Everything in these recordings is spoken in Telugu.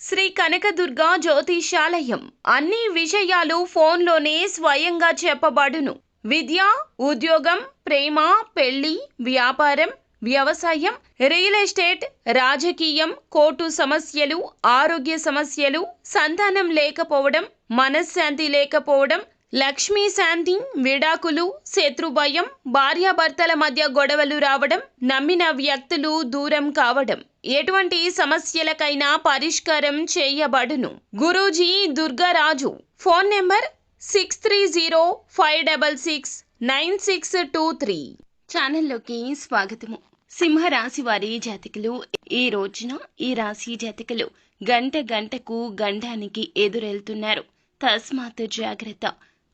శ్రీ కనకదుర్గ జ్యోతిషాలయం. అన్ని విషయాలు ఫోన్లోనే స్వయంగా చెప్పబడును. విద్య ఉద్యోగం ప్రేమ పెళ్ళి వ్యాపారం వ్యవసాయం రియల్ ఎస్టేట్ రాజకీయం కోర్టు సమస్యలు ఆరోగ్య సమస్యలు సంతానం లేకపోవడం మనశ్శాంతి లేకపోవడం లక్ష్మీ శాంతి విడాకులు శత్రుభయం భార్యాభర్తల మధ్య గొడవలు రావడం నమ్మిన వ్యక్తులు దూరం కావడం. ఎటువంటి సమస్యలకైనా పరిష్కారం చేయబడును. Guruji Durgaraju phone number six three zero five double six nine six two three. ఛానల్లోకి స్వాగతము. సింహరాశి వారి జాతకులు ఈ రోజున ఈ రాశి జాతకులు గంట గంటకు గండానికి ఎదురెళ్తున్నారు. తస్మాత్ జాగ్రత్త.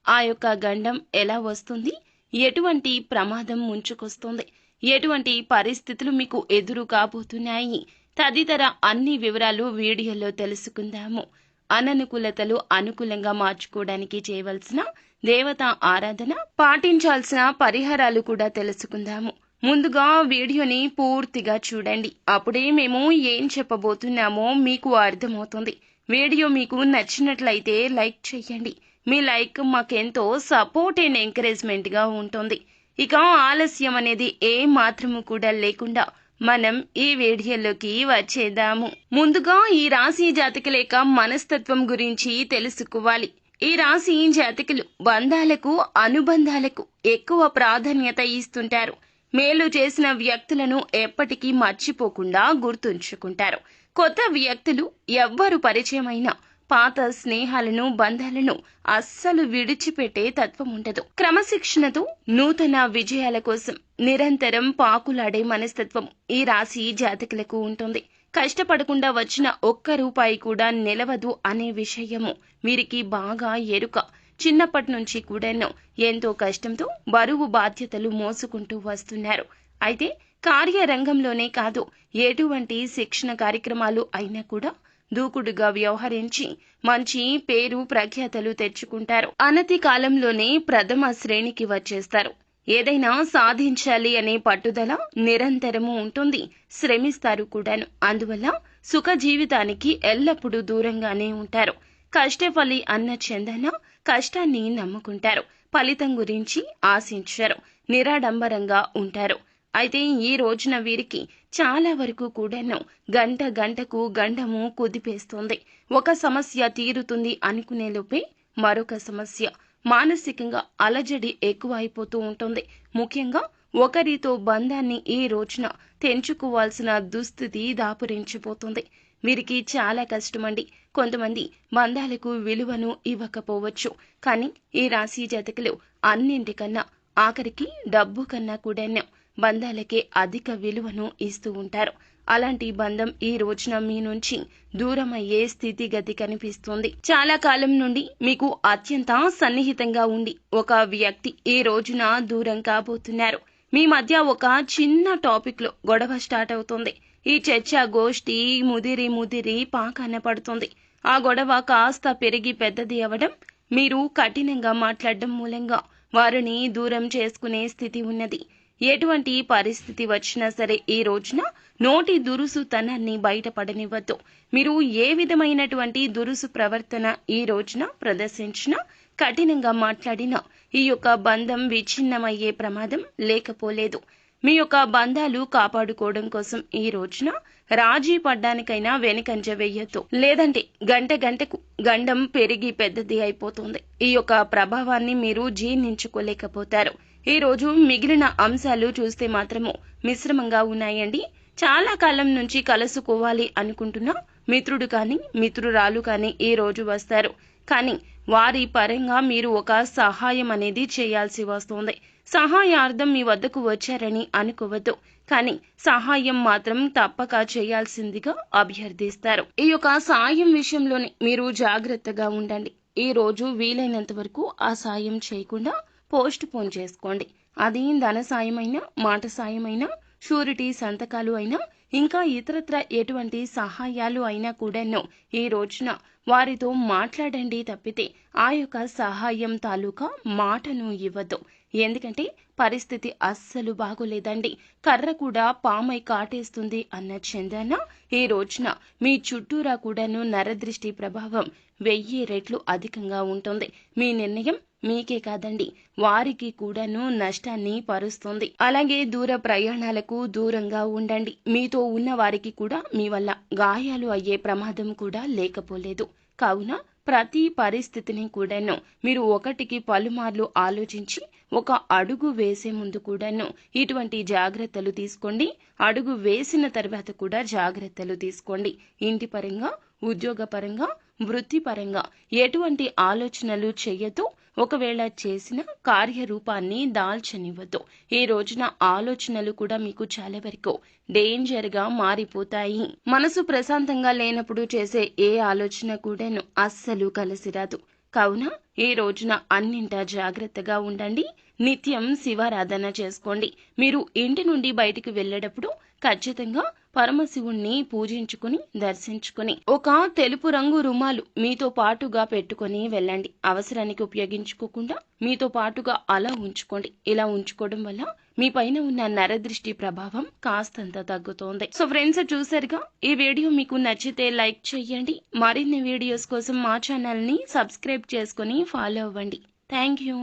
ఆ యొక్క గండం ఎలా వస్తుంది? ఎటువంటి ప్రమాదం ముంచుకొస్తుంది? ఎటువంటి పరిస్థితులు మీకు ఎదురు కాబోతున్నాయి తదితర అన్ని వివరాలు వీడియోలో తెలుసుకుందాము. అననుకూలతలు అనుకూలంగా మార్చుకోవడానికి చేయవలసిన దేవతా ఆరాధన పాటించాల్సిన పరిహారాలు కూడా తెలుసుకుందాము. ముందుగా వీడియోని పూర్తిగా చూడండి. అప్పుడే మేము ఏం చెప్పబోతున్నామో మీకు అర్థమవుతుంది. వీడియో మీకు నచ్చినట్లయితే లైక్ చేయండి. మీ లైక్ మాకెంతో సపోర్ట్ అండ్ ఎంకరేజ్మెంట్గా ఉంటుంది. ఇక ఆలస్యం అనేది ఏ మాత్రము కూడా లేకుండా మనం ఈ వీడియోలోకి వచ్చేద్దాము. ముందుగా ఈ రాశి జాతకుల యొక్క మనస్తత్వం గురించి తెలుసుకోవాలి. ఈ రాశి జాతకులు బంధాలకు అనుబంధాలకు ఎక్కువ ప్రాధాన్యత ఇస్తుంటారు. మేలు చేసిన వ్యక్తులను ఎప్పటికీ మర్చిపోకుండా గుర్తుంచుకుంటారు. కొత్త వ్యక్తులు ఎవ్వరు పరిచయమైనా పాత స్నేహాలను బంధాలను అస్సలు విడిచిపెట్టే తత్వం ఉండదు. క్రమశిక్షణతో నూతన విజయాల కోసం నిరంతరం పాకులాడే మనస్తత్వం ఈ రాశి జాతకులకు ఉంటుంది. కష్టపడకుండా వచ్చిన ఒక్క రూపాయి కూడా నిలవదు అనే విషయము వీరికి బాగా ఎరుక. చిన్నప్పటి నుంచి కూడాను ఎంతో కష్టంతో బరువు బాధ్యతలు మోసుకుంటూ వస్తున్నారు. అయితే కార్యరంగంలోనే కాదు ఎటువంటి శిక్షణ కార్యక్రమాలు అయినా కూడా దూకుడుగా వ్యవహరించి మంచి పేరు ప్రఖ్యాతలు తెచ్చుకుంటారు. అనతి కాలంలోనే ప్రథమ శ్రేణికి వచ్చేస్తారు. ఏదైనా సాధించాలి అనే పట్టుదల నిరంతరము ఉంటుంది. శ్రమిస్తారు కూడాను. అందువల్ల సుఖ జీవితానికి ఎల్లప్పుడూ దూరంగానే ఉంటారు. కష్టఫలి అన్న చందన కష్టాన్ని నమ్ముకుంటారు. ఫలితం గురించి ఆశించారు. నిరాడంబరంగా ఉంటారు. అయితే ఈ రోజున వీరికి చాలా వరకు కూడాను గంట గంటకు గండము కుదిపేస్తోంది. ఒక సమస్య తీరుతుంది అనుకునే లోపే మరొక సమస్య. మానసికంగా అలజడి ఎక్కువ అయిపోతూ ఉంటుంది. ముఖ్యంగా ఒకరితో బంధాన్ని ఈ రోజున తెంచుకోవాల్సిన దుస్థితి దాపురించిపోతుంది. వీరికి చాలా కష్టమండి. కొంతమంది బంధాలకు విలువను ఇవ్వకపోవచ్చు. కానీ ఈ రాశి జాతకులు అన్నింటికన్నా ఆఖరికి డబ్బు కన్నా కూడాను బంధాలకే అధిక విలువను ఇస్తూ ఉంటారు. అలాంటి బంధం ఈ రోజున మీ నుంచి దూరం అయ్యే స్థితిగతి కనిపిస్తుంది. చాలా కాలం నుండి మీకు అత్యంత సన్నిహితంగా ఉండి ఒక వ్యక్తి ఈ రోజున దూరం కాబోతున్నారు. మీ మధ్య ఒక చిన్న టాపిక్లో గొడవ స్టార్ట్ అవుతుంది. ఈ చర్చ గోష్ఠి ముదిరి ముదిరి పాకాన పడుతుంది. ఆ గొడవ కాస్త పెరిగి పెద్దది అవడం మీరు కఠినంగా మాట్లాడడం మూలంగా వారిని దూరం చేసుకునే స్థితి ఉన్నది. ఎటువంటి పరిస్థితి వచ్చినా సరే ఈ రోజున నోటి దురుసుతనాన్ని బయటపడనివ్వద్దు. మీరు ఏ విధమైనటువంటి దురుసు ప్రవర్తన ఈ రోజున ప్రదర్శించినా కఠినంగా మాట్లాడినా ఈ యొక్క బంధం విచ్ఛిన్నమయ్యే ప్రమాదం లేకపోలేదు. మీ యొక్క బంధాలు కాపాడుకోవడం కోసం ఈ రోజున రాజీ పడ్డానికైనా వెనుకంజ వెయ్యొద్దు లేదంటే గంట గంటకు గండం పెరిగి పెద్దది అయిపోతుంది. ఈ యొక్క ప్రభావాన్ని మీరు జీర్ణించుకోలేకపోతారు. ఈ రోజు మిగిలిన అంశాలు చూస్తే మాత్రము మిశ్రమంగా ఉన్నాయండి. చాలా కాలం నుంచి కలుసుకోవాలి అనుకుంటున్న మిత్రుడు కానీ మిత్రురాలు కానీ ఈ రోజు వస్తారు. కానీ వారి పరంగా మీరు ఒక సహాయం అనేది చేయాల్సి వస్తుంది. సహాయార్థం మీ వద్దకు వచ్చారని అనుకోవద్దు. కానీ సహాయం మాత్రం తప్పక చేయాల్సిందిగా అభ్యర్థిస్తారు. ఈ యొక్క సాయం విషయంలోనే మీరు జాగ్రత్తగా ఉండండి. ఈ రోజు వీలైనంత వరకు ఆ సాయం చేయకుండా పోస్ట్ పోన్ చేసుకోండి. అది ధన సాయమైనా మాట సాయమైనా షూరిటీ సంతకాలు అయినా ఇంకా ఇతరత్ర ఎటువంటి సహాయాలు అయినా కూడాను ఈ రోజున వారితో మాట్లాడండి తప్పితే ఆ యొక్క సహాయం తాలూకా మాటను ఇవ్వద్దు ఎందుకంటే పరిస్థితి అస్సలు బాగోలేదండి. కర్ర కూడా పామై కాటేస్తుంది అన్న చంద్రన ఈ రోజున మీ చుట్టూరా కూడాను నరదృష్టి ప్రభావం వెయ్యి రెట్లు అధికంగా ఉంటుంది. మీ నిర్ణయం మీకే కాదండి. వారికి కూడాను నష్టాన్ని పరుస్తుంది. అలాగే దూర ప్రయాణాలకు దూరంగా ఉండండి. మీతో ఉన్న వారికి కూడా మీ వల్ల గాయాలు అయ్యే ప్రమాదం కూడా లేకపోలేదు. కావున ప్రతి పరిస్థితిని కూడాను మీరు ఒకటికి పలుమార్లు ఆలోచించి ఒక అడుగు వేసే ముందు కూడాను ఇటువంటి జాగ్రత్తలు తీసుకోండి. అడుగు వేసిన తర్వాత కూడా జాగ్రత్తలు తీసుకోండి. ఇంటి పరంగా ఉద్యోగపరంగా వృత్తిపరంగా ఎటువంటి ఆలోచనలు చేయొద్దు. ఒకవేళ చేసిన కార్యరూపాన్ని దాల్చనివ్వద్దు ఈ రోజున ఆలోచనలు కూడా మీకు చాలా వరకు డేంజర్గా మారిపోతాయి. మనసు ప్రశాంతంగా లేనప్పుడు చేసే ఏ ఆలోచన కూడాను అస్సలు కలిసిరాదు. కావున ఈ రోజున అన్నింటా జాగ్రత్తగా ఉండండి. నిత్యం శివారాధన చేసుకోండి. మీరు ఇంటి నుండి బయటికి వెళ్ళేటప్పుడు ఖచ్చితంగా పరమశివుణ్ణి పూజించుకుని దర్శించుకుని ఒక తెలుపు రంగు రుమాలు మీతో పాటుగా పెట్టుకొని వెళ్ళండి. అవసరానికి ఉపయోగించుకోకుండా మీతో పాటుగా అలా ఉంచుకోండి. ఇలా ఉంచుకోవడం వల్ల మీ పైన ఉన్న నరదృష్టి ప్రభావం కాస్తంత తగ్గుతోంది. సో ఫ్రెండ్స్ చూసారుగా? ఈ వీడియో మీకు నచ్చితే లైక్ చేయండి. మరిన్ని వీడియోస్ కోసం మా ఛానల్ని సబ్స్క్రైబ్ చేసుకుని ఫాలో అవ్వండి. Thank you.